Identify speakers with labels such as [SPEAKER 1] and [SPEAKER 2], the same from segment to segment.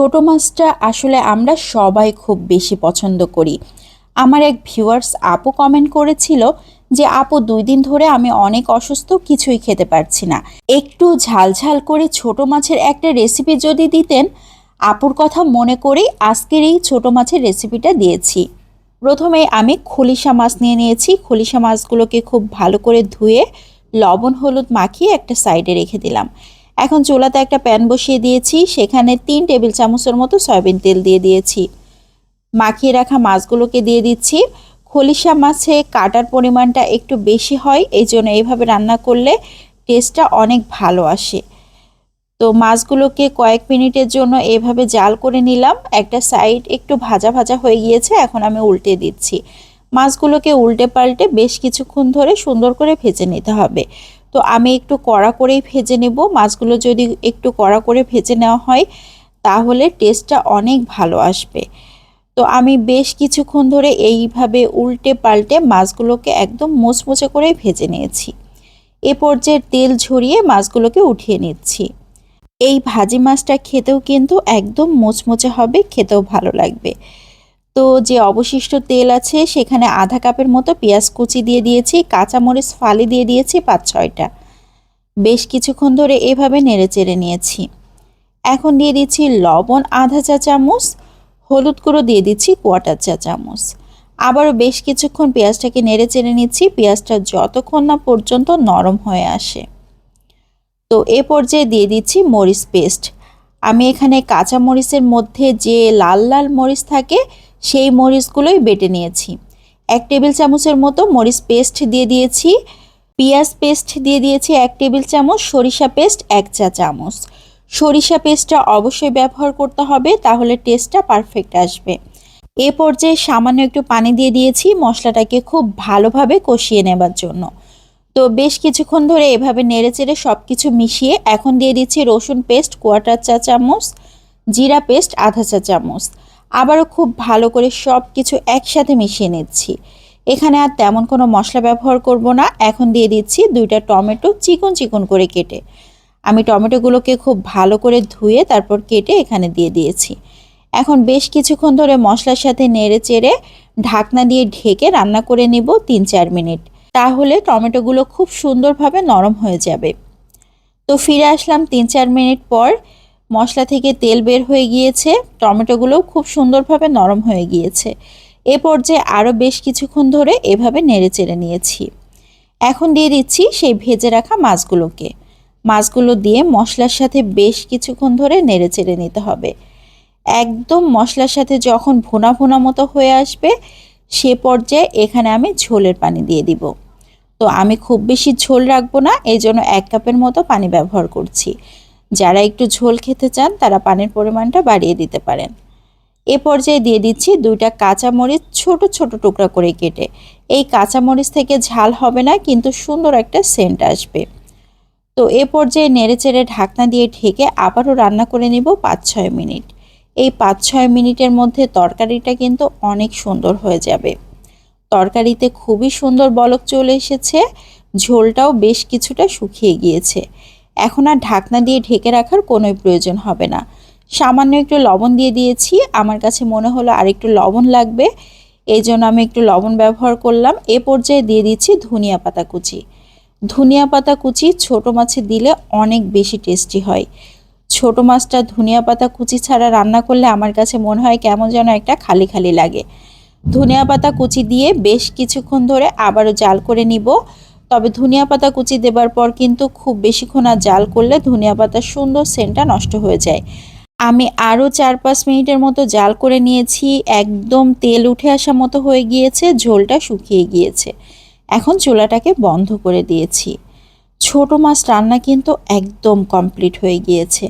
[SPEAKER 1] ছোট মাছটা আসলে আমরা সবাই খুব বেশি পছন্দ করি। আমার এক ভিউয়ার্স আপু কমেন্ট করেছিল যে, আপু, দুই দিন ধরে আমি অনেক অসুস্থ, কিছুই খেতে পারছি না। একটু ঝালঝাল করে ছোট মাছের একটা রেসিপি যদি দিতেন, আপুর কথা মনে করেই আজকের এই ছোট মাছের রেসিপিটা দিয়েছি। প্রথমে আমি খলিশা মাছ নিয়ে নিয়েছি। খলিশা মাছগুলোকে খুব ভালো করে ধুয়ে লবণ, হলুদ মাখিয়ে একটা সাইডে রেখে দিলাম। এখন চুলাতে একটা প্যান বসিয়ে দিয়েছি, সেখানে তিন টেবিল চামচের মতো সয়াবিন তেল দিয়ে দিয়েছি। মাখিয়ে রাখা মাছগুলোকে দিয়ে দিচ্ছি। খলিশা মাছে কাটার পরিমাণটা একটু বেশি হয়, এই জন্য এইভাবে রান্না করলে টেস্টটা অনেক ভালো আসে। তো মাছগুলোকে কয়েক মিনিটের জন্য এভাবে জাল করে নিলাম। একটা সাইড একটু ভাজা ভাজা হয়ে গিয়েছে, এখন আমি উল্টে দিচ্ছি। মাছগুলোকে উল্টে পাল্টে বেশ কিছুক্ষণ ধরে সুন্দর করে ভেজে নিতে হবে। তো আমি একটু কড়া করেই ভেজে নেব। মাছগুলো যদি একটু কড়া করে ভেজে নেওয়া হয়, তাহলে টেস্টটা অনেক ভালো আসবে। তো আমি বেশ কিছুক্ষণ ধরে এইভাবে উল্টে পাল্টে মাছগুলোকে একদম মুচমুচে করে ভেজে নিয়েছি। এ পর্যায়ে তেল ঝরিয়ে মাছগুলোকে উঠিয়ে নিচ্ছি। এই ভাজি মাছটা খেতেও কিন্তু একদম মুচমুচে হবে, খেতেও ভালো লাগবে। তো যে অবশিষ্ট তেল আছে, সেখানে আধা কাপের মতো পেঁয়াজ কুচি দিয়ে দিয়েছি, কাঁচামরিচ ফালি দিয়ে দিয়েছি পাঁচ ছয়টা। বেশ কিছুক্ষণ ধরে এভাবে নেড়ে চেড়ে নিয়েছি। এখন দিয়ে দিচ্ছি লবণ আধা চা চামচ, হলুদ গুঁড়ো দিয়ে দিচ্ছি কোয়াটার চা চামচ। আবারও বেশ কিছুক্ষণ পেঁয়াজটাকে নেড়ে চেড়ে নিচ্ছি, পেঁয়াজটা যতক্ষণ না পর্যন্ত নরম হয়ে আসে। তো এ পর্যায়ে দিয়ে দিচ্ছি মরিচ পেস্ট। আমি এখানে কাঁচা মরিচের মধ্যে যে লাল লাল মরিচ থাকে সেই মরিচগুলোই বেটে নিয়েছি। এক টেবিল চামচের মতো মরিচ পেস্ট দিয়ে দিয়েছি। পেঁয়াজ পেস্ট দিয়ে দিয়েছি এক টেবিল চামচ, সরিষা পেস্ট এক চা চামচ। সরিষা পেস্টটা অবশ্যই ব্যবহার করতে হবে, তাহলে টেস্টটা পারফেক্ট আসবে। এ পর্যায়ে সামান্য একটু পানি দিয়ে দিয়েছি মশলাটাকে খুব ভালোভাবে কষিয়ে নেবার জন্য। তো বেশ কিছুক্ষণ ধরে এভাবে নেড়ে চেড়ে সব কিছু মিশিয়ে এখন দিয়ে দিচ্ছি রসুন পেস্ট, কোয়াটার চা চামচ, জিরা পেস্ট, আধা চা চামচ। আবারও খুব ভালো করে সব কিছু একসাথে মিশিয়ে নিচ্ছি। এখানে আর তেমন কোনো মশলা ব্যবহার করব না। এখন দিয়ে দিচ্ছি দুইটা টমেটো চিকন চিকন করে কেটে। আমি টমেটোগুলোকে খুব ভালো করে ধুয়ে তারপর কেটে এখানে দিয়ে দিয়েছি। এখন বেশ কিছুক্ষণ ধরে মশলার সাথে নেড়ে চেড়ে ঢাকনা দিয়ে ঢেকে রান্না করে নেব তিন চার মিনিট। তাহলে টমেটোগুলো খুব সুন্দরভাবে নরম হয়ে যাবে। তো ফিরে আসলাম তিন চার মিনিট পর। মশলা থেকে তেল বের হয়ে গিয়েছে টমেটোগুলোও খুব সুন্দরভাবে নরম হয়ে গিয়েছে। এ পর্যায়ে আরও বেশ কিছুক্ষণ ধরে এভাবে নেড়ে চেড়ে নিয়েছি। এখন দিয়ে দিচ্ছি সেই ভেজে রাখা মাছগুলোকে। মাছগুলো দিয়ে মশলার সাথে বেশ কিছুক্ষণ ধরে নেড়ে চেড়ে নিতে হবে। একদম মশলার সাথে যখন ভোনা ভোনা মতো হয়ে আসবে, সে পর্যায়ে এখানে আমি ঝোলের পানি দিয়ে দিব। তো আমি খুব বেশি ঝোল রাখব না এই জন্য এক কাপের মতো পানি ব্যবহার করছি। যারা একটু ঝোল খেতে চান, তারা পানির পরিমাণটা বাড়িয়ে দিতে পারেন। এ পর্যায়ে দিয়ে দিচ্ছি দুইটা কাঁচামরিচ ছোট ছোট টুকরা করে কেটে। এই কাঁচামরিচ থেকে ঝাল হবে না, কিন্তু সুন্দর একটা সেন্ট আসবে। তো এ পর্যায়ে নেড়ে চেড়ে ঢাকনা দিয়ে ঢেকে আবারও রান্না করে নিব পাঁচ ছয় মিনিট। এই পাঁচ ছয় মিনিটের মধ্যে তরকারিটা কিন্তু অনেক সুন্দর হয়ে যাবে। তরকারিতে খুবই সুন্দর বলক চলে এসেছে, ঝোলটাও বেশ কিছুটা শুকিয়ে গিয়েছে। এখন আর ঢাকনা দিয়ে ঢেকে রাখার কোনোই প্রয়োজন হবে না। সামান্য একটু লবণ দিয়ে দিয়েছি, আমার কাছে মনে হলো আর একটু লবণ লাগবে এই জন্য আমি একটু লবণ ব্যবহার করলাম। এ পর্যায়ে দিয়ে দিচ্ছি ধনিয়া পাতা কুচি। ধনিয়া পাতা কুচি ছোট মাছে দিলে অনেক বেশি টেস্টি হয়। ছোট মাছটা ধনিয়া পাতা কুচি ছাড়া রান্না করলে আমার কাছে মনে হয় কেমন যেন একটা খালি খালি লাগে। ধনিয়া পাতা কুচি দিয়ে বেশ কিছুক্ষণ ধরে আবারও জাল করে নিব। তবে ধনিয়া পাতা কুচি দেবার পর কিন্তু খুব বেশিক্ষণ আর জাল করলে ধনিয়া পাতার সুন্দর সেন্টটা নষ্ট হয়ে যায়। আমি আরও চার পাঁচ মিনিটের মতো জাল করে নিয়েছি, একদম তেল উঠে আসা মতো হয়ে গিয়েছে, ঝোলটা শুকিয়ে গিয়েছে। এখন চুলাটাকে বন্ধ করে দিয়েছি। ছোট মাছ রান্না কিন্তু একদম কমপ্লিট হয়ে গিয়েছে।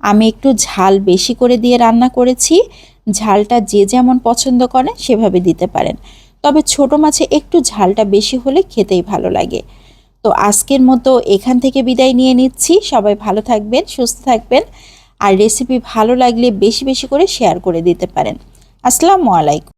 [SPEAKER 1] আমি একটু ঝাল বেশি করে দিয়ে রান্না করেছি, ঝালটা যে যেমন পছন্দ করেন সেভাবে দিতে পারেন। তবে ছোট মাছে একটু ঝালটা বেশি হলে খেতেই ভালো লাগে। তো আজকের মতো এখান থেকে বিদায় নিয়ে নিচ্ছি। সবাই ভালো থাকবেন, সুস্থ থাকবেন। আর রেসিপি ভালো লাগলে বেশি বেশি করে শেয়ার করে দিতে পারেন। আসসালামু আলাইকুম।